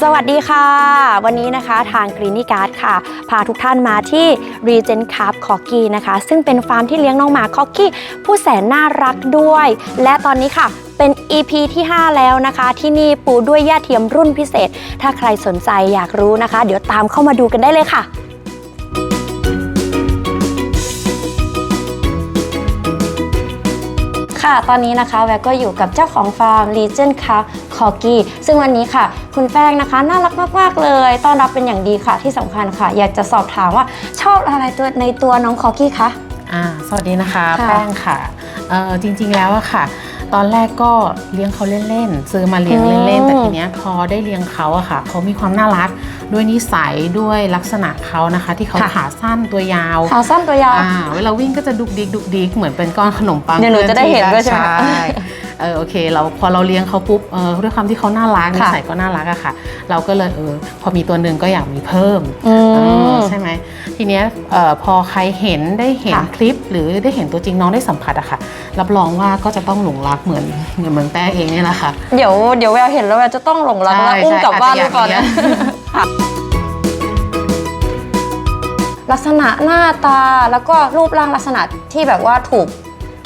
สวัสดีค่ะ วันนี้นะคะทางกรีนิการ์ดค่ะ พาทุกท่านมาที่ Regent Cup c o g g y นะคะ ซึ่งเป็นฟาร์มที่เลี้ยงน้องหมาคอกกี้ผู้แสนน่ารักด้วย และตอนนี้ค่ะเป็น EP ที่ 5 แล้วนะคะ ที่นี่ปูด้วยย่าเทียมรุ่นพิเศษ ถ้าใครสนใจอยากรู้นะคะ เดี๋ยวตามเข้ามาดูกันได้เลยค่ะ ค่ะ ตอนนี้นะคะแววก็อยู่กับเจ้าของฟาร์ม Legend c a r c o g g y ซึ่งวันนี้ค่ะ คุณแป้งนะคะ น่ารักมากๆเลย ต้อนรับเป็นอย่างดีค่ะที่สำคัญค่ะ อยากจะสอบถามว่าชอบอะไรตัวในตัวน้องคอกี้คะ อ่าสวัสดีนะคะ ค่ะ แป้งค่ะเอ่อจริงๆแล้วอะค่ะ ตอนแรกก็เลี้ยงเขาเล่นๆซื้อมาเลี้ยงเล่นๆแต่ทีเนี้ยพอได้เลี้ยงเขาอะค่ะเขามีความน่ารักด้วยนิสัยด้วยลักษณะเขานะคะ ที่เขาขาสั้นตัวยาวขาสั้นตัวยาวอ่าเวลาวิ่งก็จะดุกดิกดุกดิกเหมือนเป็นก้อนขนมปังเดี๋ยวหนูจะได้เห็นด้วยใช่ไหมใช่ เออโอเคเราพอเราเลี้ยงเขาปุ๊บเออด้วยความที่เขาน่ารักนิค่ะสัยก็น่ารักอะค่ะ เราก็เลยเออพอมีตัวหนึ่งก็อยากมีเพิ่มอืเออมใช่ไหมทีเนี้ยเอ่อพอใครเห็นได้เห็นค่ะคลิป หรือได้เห็นตัวจริงน้องได้สัมผัสอะค่ะ รับรองว่าก็จะต้องหลงรักเหมือนเหมือนเหมือนแป้งเองเนี่ยแหละค่ะเดี๋ยวเดี๋ยวแววเห็นแล้วแววจะต้องหลงรักใช่แล้วอุ้มใช่กลับบ้านอาจเลจะยก่อนอยากนะเลี้ยงค่ะลักษณะหน้าตาแล้วก็รูปร่างลักษณะที่แบบว่าถูก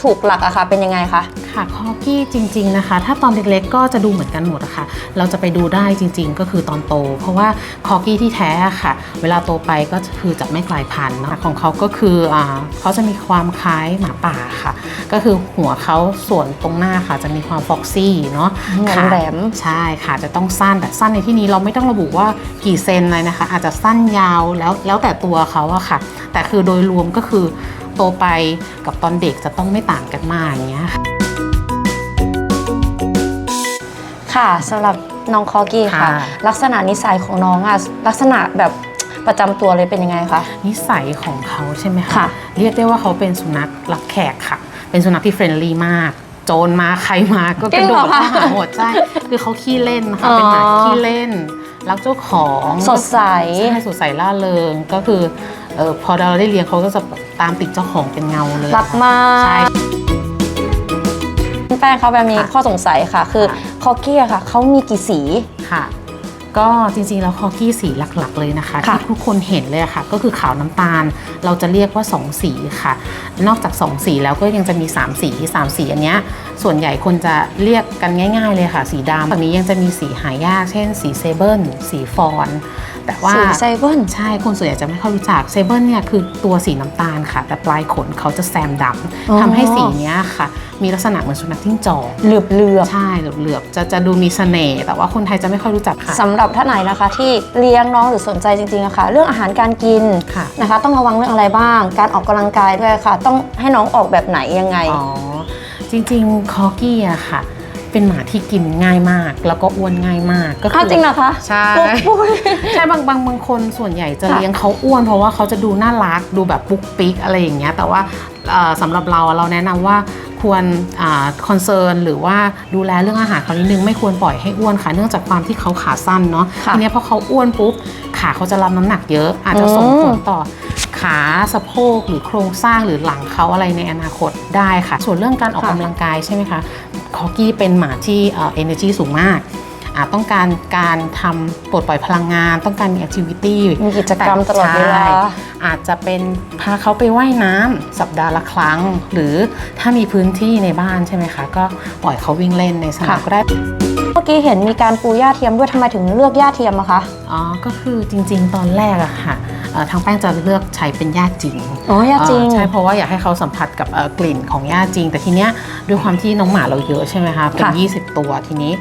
ถูกหลักอะค่ะเป็นยังไงคะ ค่ะคอกี้จริง ๆนะคะ ถ้าตอนเล็กๆก็จะดูเหมือนกันหมดอะค่ะ เราจะไปดูได้จริง ๆ ก็คือตอนโต เพราะว่าคอกี้ที่แท้อะค่ะ เวลาโตไปก็คือจะไม่กลายพันธุ์นะคะของเขาก็คืออ่าเขาจะมีความคล้ายหมาป่าค่ะ ก็คือหัวเขาส่วนตรงหน้าค่ะ จะมีความฟ็อกซี่เนาะเหมือนขาแหลมใช่ค่ะจะต้องสั้นแต่สั้นในที่นี้เราไม่ต้องระบุว่ากี่เซนเลยนะคะ อาจจะสั้นยาวแล้วแล้วแต่ตัวเขาอะค่ะ แต่คือโดยรวมก็คือ โตไปกับตอนเด็กจะต้องไม่ต่างกันมากอย่างเงี้ยค่ะ ค่ะสำหรับน้องคอกี้ค่ะ ค่ะ ลักษณะนิสัยของน้องอะลักษณะแบบประจำตัวเลยเป็นยังไงคะ นิสัยของเขาใช่ไหมคะ ค่ะ เรียกได้ว่าเขาเป็นสุนัขรับแขกค่ะ เป็นสุนัขที่เฟรนลี่มาก โจรมาใครมาก็กระโดดเข้าหาหมดใช่ คือเขาขี้เล่นนะคะ เป็นหมาขี้เล่น รักเจ้าของสดใส ใช่สดใสล่าเริงก็คือ เออพอเราได้เลี้ยงเขาก็จะตามติดเจ้าของเป็นเงาเลยรักมาใช่กคุณแป้งเขาแบบมีค่ะข้อสงสัยค่ะ คือค่ะ คอกี้อะค่ะเขามีกี่สี ค่ะ ก็จริงๆแล้วคอกี้สีหลักๆเลยนะคะค่ะที่ทุกคนเห็นเลยอะค่ะ ก็คือขาวน้ำตาล เราจะเรียกว่า 2 สีค่ะ นอกจาก 2 สีแล้วก็ยังจะมี 3 สี 3 สีอันเนี้ยส่วนใหญ่คนจะเรียกกันง่าย ๆเลยค่ะ สีดำฝั่งนี้ยังจะมีสีหายาก เช่น สีเซเบิลสีฟอนแต่ว่าสีไซเบิลใช่คนส่วนใหญ่จะไม่ค่อยรู้จักเซเบิลเนี่ยคือตัวสีน้ำตาลค่ะ แต่ปลายขนเขาจะแซมดอ๋อำทำให้สีเนี้ยค่ะ มีลักษณะเหมือนสุนัขจิ้งจอกเหลือบเหลือบใช่เหลือบๆจะจะดูมีเสน่ห์แต่ว่าคนไทยจะไม่ค่อยรู้จักค่ะสำหรับท่านไหนนะคะ ที่เลี้ยงน้องหรือสนใจจริงๆอะค่ะ เรื่องอาหารการกินค่ะนะคะ ต้องระวังเรื่องอะไรบ้าง การออกกำลังกายด้วยค่ะ ต้องให้น้องออกแบบไหนยังไงอ๋อจริงๆคอกี้อะค่ะ เป็นหมาที่กินง่ายมาก แล้วก็อ้วนง่ายมากก็อ้าวจริงเหรอคะใช่ปุ๊บปุ๊บใช่บางบางบางคนส่วนใหญ่จะค่ะเลี้ยงเขาอ้วน เพราะว่าเขาจะดูน่ารักดูแบบปุ๊กปิ๊กอะไรอย่างเงี้ยแต่ว่าเอ่อสำหรับเราอะเราแนะนำว่า ควรคอนเซิร์นหรือว่าดูแลเรื่องอาหารเขานิดนึงไม่ควรปล่อยให้อ้วนค่ะ เนื่องจากความที่เขาขาสั้นเนาะค่ะทีเนี้ยพอเขาอ้วนปุ๊บขาเขาจะรับน้ำหนักเยอะ อาจจะส่งผลต่อขาสะโพกหรือโครงสร้างหรือหลังเขาอะไรในอนาคตได้ค่ะ ส่วนเรื่องการออกค่ะกำลังกายใช่ไหมคะคอกี้เป็นหมาที่เอ่อ energy สูงมาก อ่าต้องการการทำปลดปล่อยพลังงาน ต้องการมี activity มีกิจกรรมตลอดเวลาใช่อาจจะเป็นพาเขาไปไว่ายน้ำสัปดาห์ละครั้ง หรือถ้ามีพื้นที่ในบ้านใช่ไหมคะ ก็ปล่อยเขาวิ่งเล่นในสนามค่ะก็ได้เมื่ อกี้เห็นมีการปูหญ้าเทียมด้วยทำไมถึงเลือกหญ้าเทียมอะคะอ๋อก็คือจริง ๆ ตอนแรกอะค่ะเอ่อทางแป้งจะเลือกใช้เป็นหญ้าจริงอ๋อหญ้าจริง เอ่อใช่เพราะว่าอยากให้เขาสัมผัสกับเอ่อกลิ่นของหญ้าจริง แต่ทีเนี้ยด้วยความที่น้องหมาเราเยอะใช่ไหมคะเป็นค่ะ20 ตัวทีนี้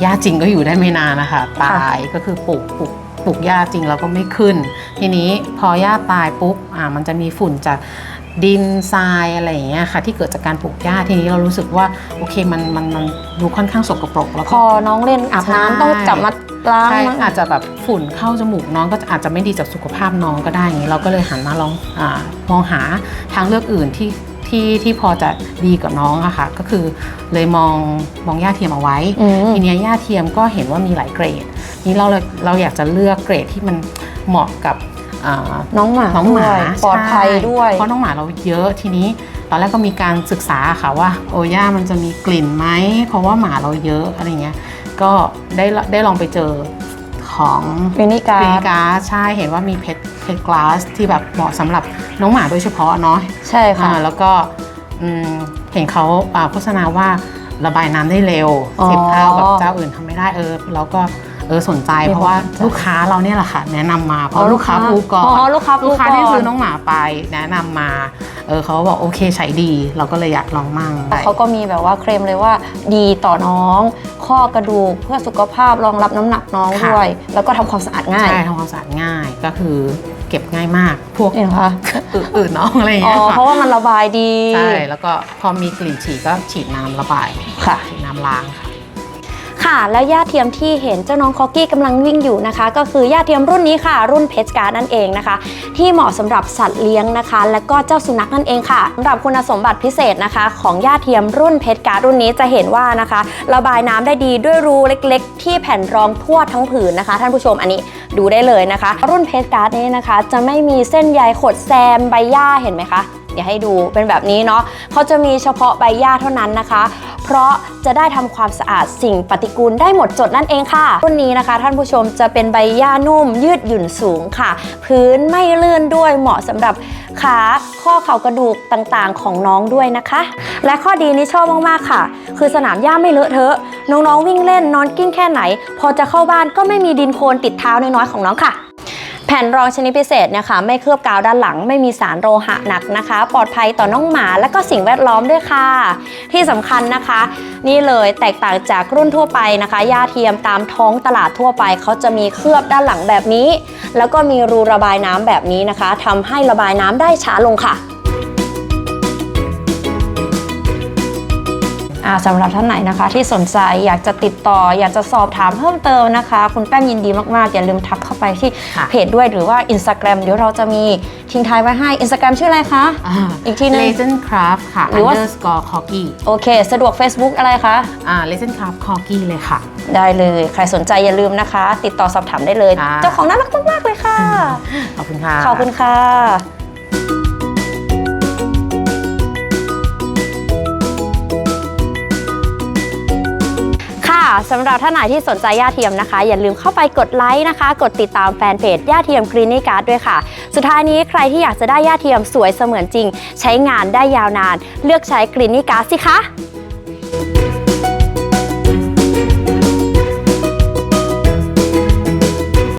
หญ้าจริงก็อยู่ได้ไม่นานนะคะตายก็คือปลูกปลูกปลูกหญ้าจริงแล้วก็ไม่ขึ้น ทีนี้พอหญ้าตายปุ๊บอ่ามันจะมีฝุ่นจาก ดินทรายอะไรอย่างเงี้ยค่ะ ที่เกิดจากการปลูกหญ้าทีนี้เรารู้สึกว่าโอเคมันมันมันดูค่อนข้างสกปรกแล้วพก็ อน้องเล่นอาบน้ำใช่ ต้องจับมาล้างใช่มั้ง อาจจะแบบฝุ่นเข้าจมูกน้องก็อาจจะไม่ดีกับสุขภาพน้องก็ได้อย่างนี้เราก็เลยหันมาลองอามองหาทางเลือกอื่นที่ที่ที่พอจะดีกับน้องอะค่ะก็คือเลยมองมองหญ้าเทียมเอาไว้อืม ทีเนี้ยหญ้าเทียมก็เห็นว่ามีหลายเกรดนี้เราเลยเราอยากจะเลือกเกรดที่มันเหมาะกับ อ่าน้องหมาน้องหมาด้วยปลอดภัยใช่ด้วยเพราะน้องหมาเราเยอะทีนี้ ตอนแรกก็มีการศึกษาค่ะว่า โอย่ามันจะมีกลิ่นไหมเพราะว่าหมาเราเยอะอะไรเงี้ยก็ได้ได้ลองไปเจอของคลินิกาคลินิกาใช่เห็นว่ามีเพชรเพชรกลาสที่แบบเหมาะสำหรับน้องหมาโดยเฉพาะเนาะ ใช่ค่ะ อ่าแล้วก็อืมเห็นเขาอ่าโฆษณาว่าระบายน้ำได้เร็วอ๋อ สิบเท่าแบบเจ้าอื่นทำไม่ได้เออแล้วก็ เออสนใจมีเพราะว่าความสนใจลูกค้าเราเนี่ยแหละค่ะ แนะนำมาเพอ๋อราะลูลูกกค้าค้าพูก่อนอ๋อลูกค้าพูลูกค้าที่ก่อนซื้อน้องหมาไป แนะนำมาเออเขาบอกโอเคใช้ดี เราก็เลยอยากลองมั่งแต่เขาก็มีแบบว่าเคลมเลยว่าดีต่อน้อง ข้อกระดูกเพื่อสุขภาพรองรับน้ำหนักน้องด้วย แล้วก็ทำความสะอาดง่ายใช่ทำความสะอาดง่ายก็คือเก็บง่ายมากพวกเห็นไหมคะอื่นๆน้องอะไรอย่างอ๋อเงี้ยเพค่ะราะว่ามันระบายดีใช่แล้วก็พอมีกลิ่นฉี่ก็ฉีดน้ำระบายค่ะฉีดน้ำล้างค่ะ ค่ะ แล้วย่าเทียมที่เห็นเจ้าน้องคอกกี้กำลังวิ่งอยู่นะคะ ก็คือย่าเทียมรุ่นนี้ค่ะ รุ่นเพชรการ์ดนั่นเองนะคะ ที่เหมาะสำหรับสัตว์เลี้ยงนะคะ และก็เจ้าสุนัขนั่นเองค่ะสำหรับคุณสมบัติพิเศษนะคะ ของย่าเทียมรุ่นเพชรการ์ดรุ่นนี้จะเห็นว่านะคะ ระบายน้ำได้ดีด้วยรูเล็ก ๆ ที่แผ่นรองทั่วทั้งผืนนะคะ ท่านผู้ชมอันนี้ดูได้เลยนะคะ รุ่นเพชรการ์ดนี้นะคะ จะไม่มีเส้นใยขดแซมใบหญ้าเห็นไหมคะ ดี๋ยวให้ดูเป็นแบบนี้เนาะเขาจะมีเฉพาะใบหญ้าเท่านั้นนะคะ เพราะจะได้ทำความสะอาดสิ่งปฏิกูลได้หมดจดนั่นเองค่ะรุ่นนี้นะคะ ท่านผู้ชมจะเป็นใบหญ้านุ่ม ยืดหยุ่นสูงค่ะ พื้นไม่ลื่นด้วยเหมาะสำหรับขาข้อเข่ากระดูกต่างๆ ของน้องด้วยนะคะ และข้อดีนี้ชอบมากๆค่ะ คือสนามหญ้าไม่เลอะเทอะน้องๆวิ่งเล่นนอนกิ้งแค่ไหน พอจะเข้าบ้านก็ไม่มีดินโคลนติดเท้าน้อยๆของน้องค่ะ แผ่นรองชนิดพิเศษนะคะไม่เคลือบกาวด้านหลัง ไม่มีสารโลหะหนักนะคะ ปลอดภัยต่อน้องหมาและก็สิ่งแวดล้อมด้วยค่ะ ที่สำคัญนะคะ นี่เลยแตกต่างจากรุ่นทั่วไปนะคะยาเทียมตามท้องตลาดทั่วไปเขาจะมีเคลือบด้านหลังแบบนี้ แล้วก็มีรูระบายน้ำแบบนี้นะคะทำให้ระบายน้ำได้ช้าลงค่ะ สำหรับท่านไหนนะคะที่สนใจอยากจะติดต่อ อยากจะสอบถามเพิ่มเติมนะคะ คุณแป้งยินดีมากๆ อย่าลืมทักเข้าไปที่ค่ะเพจด้วยหรือว่า Instagram เดี๋ยวเราจะมีทิ้งท้ายไว้ให้ Instagram ชื่ออะไรคะอีกทีหนึ่ง Legend Craft ค่ะหรือว่า underscore corgi โอเค สะดวก Facebook อะไรคะอ่า Legend Craft corgi เลยค่ะ ได้เลยใครสนใจอย่าลืมนะคะ ติดต่อสอบถามได้เลยค่ะเจ้าของน่ารักมากๆเลยค่ะ ขอบคุณค่ะ ขอบคุณค่ะค่ะ สำหรับท่านไหนที่สนใจย่าเทียมนะคะ อย่าลืมเข้าไปกดไลค์นะคะ กดติดตามแฟนเพจย่าเทียมคลินิการ์ดด้วยค่ะ สุดท้ายนี้ใครที่อยากจะได้ย่าเทียมสวยเสมือนจริง ใช้งานได้ยาวนาน เลือกใช้คลินิการ์ดสิคะ